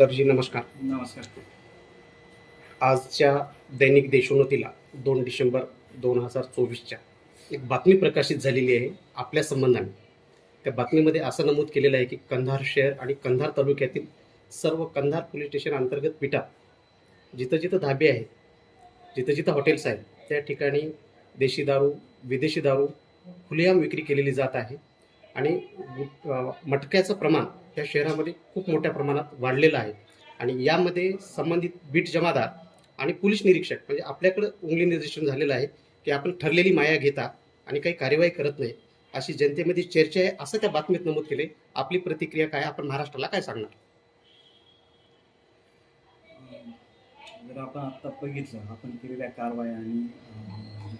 सरजी नमस्कार. नमस्कार. आजच्या दैनिक देशोन्नतीला दोन डिसेंबर दोन हजार चोवीसच्या एक बातमी प्रकाशित झालेली आहे आपल्या संबंधाने. त्या बातमीमध्ये असं नमूद केलेलं आहे की कंधार शहर आणि कंधार तालुक्यातील सर्व कंधार पोलीस स्टेशन अंतर्गत पिटा जिथं जिथं धाबे आहेत जिथं जिथं हॉटेल्स आहेत त्या ठिकाणी देशी दारू विदेशी दारू खुलेआम विक्री केलेली जात आहे. आणि मटक्याचं प्रमाण या शहरामध्ये खूप मोठ्या प्रमाणात वाढलेलं आहे. आणि यामध्ये संबंधित बीट जमादार आणि पोलीस निरीक्षक म्हणजे आपल्याकडं उंगली निर्देशन झालेलं आहे की आपण ठरलेली माया घेता आणि काही कार्यवाही करत नाही अशी जनतेमध्ये चर्चा आहे. असं त्या बातमीत नमूद केले आपली प्रतिक्रिया काय? आपण महाराष्ट्राला काय सांगणार? जर आपण आत्ता बघितलं आपण केलेल्या कारवाया आणि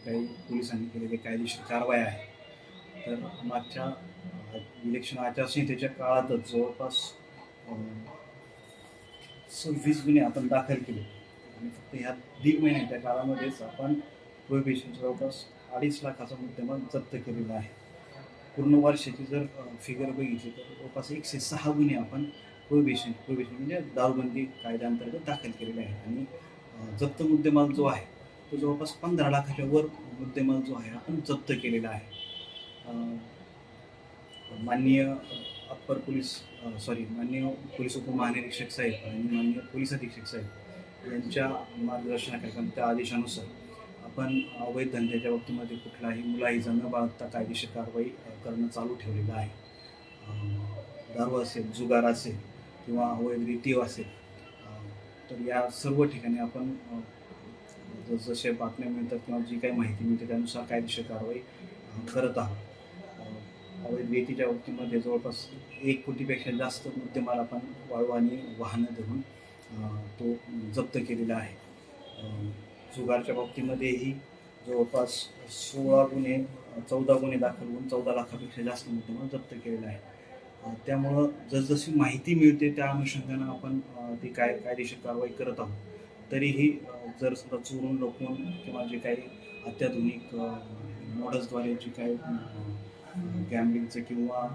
काही पोलिसांनी केलेले कायदेशीर कारवाया आहे तर मागच्या इलेक्शन आचारसंहितेच्या काळातच जवळपास सव्वीस गुन्हे आपण दाखल केले. आणि फक्त ह्या दीड महिन्याच्या काळामध्येच आपण प्रोहिबिशन जवळपास अडीच लाखाचा मुद्देमाल जप्त केलेला आहे. पूर्ण वर्षाची जर फिगर बघितली तर जवळपास एकशे सहा गुन्हे आपण प्रोहिबिशन प्रोहिबिशन म्हणजे दारूबंदी कायद्याअंतर्गत दाखल केलेले आहे आणि जप्त मुद्देमाल जो आहे तो जवळपास पंधरा लाखाच्या वर मुद्देमाल जो आहे आपण जप्त केलेला आहे. माननीय अप्पर पोलीस सॉरी माननीय पोलीस उपमहानिरीक्षक साहेब आणि माननीय पोलीस अधीक्षक साहेब यांच्या मार्गदर्शनाखाली त्या आदेशानुसार आपण अवैध धंद्याच्या बाबतीमध्ये कुठलाही मुलाहीचा न बाळगता कायदेशीर कारवाई करणं चालू ठेवलेलं आहे. दारू असेल जुगार असेल किंवा अवैध रीतीव असेल तर या सर्व ठिकाणी आपण जसे जसजसे बातम्या मिळतात किंवा जी काही माहिती मिळते त्यानुसार कायदेशीर कारवाई करत आहोत. रीतीच्या बाबतीमध्ये जवळपास एक कोटीपेक्षा जास्त मुद्देमाल आपण वाळू आणि वाहनं धरून तो जप्त केलेला आहे. जुगारच्या बाबतीमध्येही जवळपास सोळा गुन्हे चौदा गुन्हे दाखल होऊन चौदा लाखापेक्षा जास्त मुद्देमाल जप्त केलेला आहे. त्यामुळं जसजशी माहिती मिळते त्या अनुषंगानं आपण ती काय कायदेशीर कारवाई करत आहोत. तरीही जर समजा चोरून लपून किंवा जे काही अत्याधुनिक मॉडल्सद्वारे जे काही गॅम्बिंगचं किंवा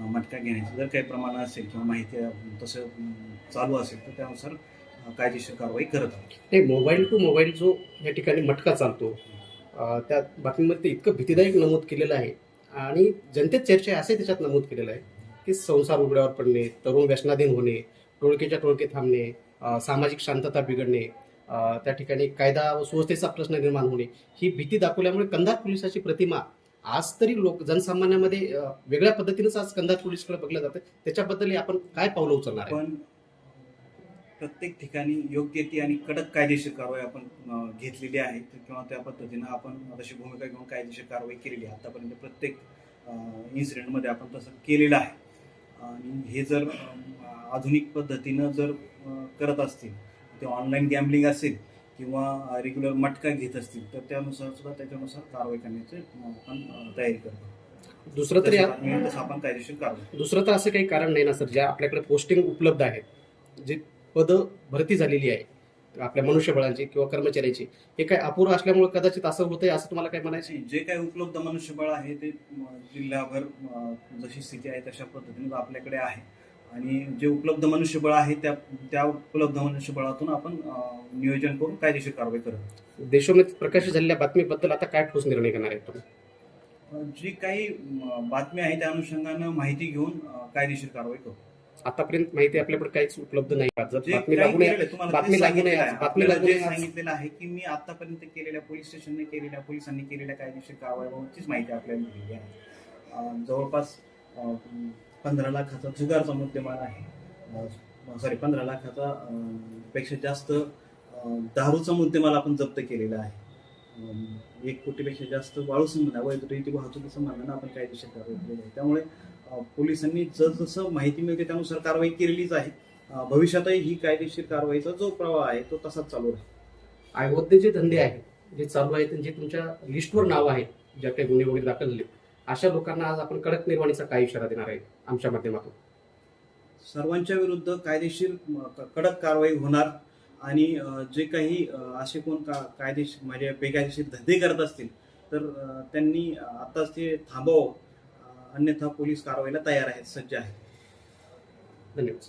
मटका घेण्याचं जर काही प्रमाण असेल किंवा माहिती तसं चालू असेल तर त्यानुसार कायदेशीर कारवाई करत आहोत. नाही मोबाईल टू मोबाईल जो या ठिकाणी मटका चालतो त्या बातमीमध्ये ते इतकं भीतीदायक नमूद केलेलं आहे आणि जनतेत चर्चा असे त्याच्यात नमूद केलेलं आहे की संसार उघड्यावर पडणे तरुण व्यसनाधीन होणे टोळकेच्या टोळके थांबणे सामाजिक शांतता बिघडणे त्या ठिकाणी कायदा व सुव्यवस्थेचा प्रश्न निर्माण होणे ही भीती दाखवल्यामुळे कंधार पोलिसाची प्रतिमा आज तरी लोक जनसामान्यामध्ये वेगळ्या पद्धतीनेच आज कंधार पोलीसकडे बघलं जातं त्याच्याबद्दल आपण काय पावलं उचलणार पण प्रत्येक ठिकाणी योग्य ती आणि कडक कायदेशीर कारवाई आपण घेतलेली आहे. किंवा त्या पद्धतीनं आपण तशी भूमिका घेऊन कायदेशीर कारवाई केलेली आहे. आतापर्यंत प्रत्येक इन्सिडेंटमध्ये आपण तसं केलेलं आहे. आणि हे जर आधुनिक पद्धतीनं जर करत असतील ते ऑनलाईन गॅम्बलिंग असेल किंवा रेग्युलर मटका घेत असतील तर त्यानुसार सुद्धा त्याच्यानुसार कारवाई करण्याची आपण तयारी करतो. दुसरं तरी तसं आपण कायदेशीर कारवाई दुसरं तर असं काही कारण नाही ना सर ज्या आपल्याकडे पोस्टिंग उपलब्ध आहेत जी पदं भरती झालेली आहे आपल्या मनुष्यबळांची किंवा कर्मचाऱ्यांची हे काय अपुरं असल्यामुळे कदाचित असं होतंय असं तुम्हाला काय म्हणायचं जे काही उपलब्ध मनुष्यबळ आहे ते जिल्हाभर म, जशी स्थिती आहे तशा पद्धतीने आपल्याकडे आहे. आणि जे उपलब्ध मनुष्यबळ आहे त्या त्या उपलब्ध मनुष्यबळातून आपण नियोजन करून कायदेशीर कारवाई करत देशोन्नत प्रकाशित झालेल्या बातमीबद्दल आता काय ठोस निर्णय घेणार आहे तुम्ही. जी काही बातम्या आहे त्या अनुषंगानं माहिती घेऊन कायदेशीर कारवाई करू आतापर्यंत माहिती आपल्याकडे काहीच उपलब्ध नाही सांगितलेलं आहे. की मी आतापर्यंत केलेल्या पोलीस स्टेशनने केलेल्या पोलिसांनी केलेल्या कायदेशीर कारवाईबाबतचीच माहिती आपल्याला दिलेली आहे जवळपास पंधरा लाखाचा जुगारचा मुद्देमाल आहे. सॉरी पंधरा लाखाचा पेक्षा जास्त दारूचा मुद्देमाल आपण जप्त केलेला आहे. एक कोटीपेक्षा जास्त वाळू संबंध अवैध रीती वाहतुकी संबंधानं आपण कायदेशीर कारवाई केलेली आहे. त्यामुळे पोलिसांनी जसजसं माहिती मिळते त्यानुसार कारवाई केलेलीच आहे. भविष्यातही ही कायदेशीर कारवाईचा जो प्रवाह आहे तो तसाच चालू राहील. अयोध्ये जे धंदे आहेत जे चालू आहेत जे तुमच्या लिस्टवर नाव आहेत ज्या काही गुन्हे वगैरे दाखल झाले अशा लोकांना आज आपण कडक निर्वाणीचा काय इशारा देणार आहे आमच्या माध्यमातून? सर्वांच्या विरुद्ध कायदेशीर कडक कारवाई होणार आणि जे काही असे कोण का कायदेशीर म्हणजे बेकायदेशीर धंदे करत असतील तर त्यांनी आताच ते थांबवावं अ, अन्यथा पोलीस कारवाईला तयार आहेत सज्ज आहेत. धन्यवाद.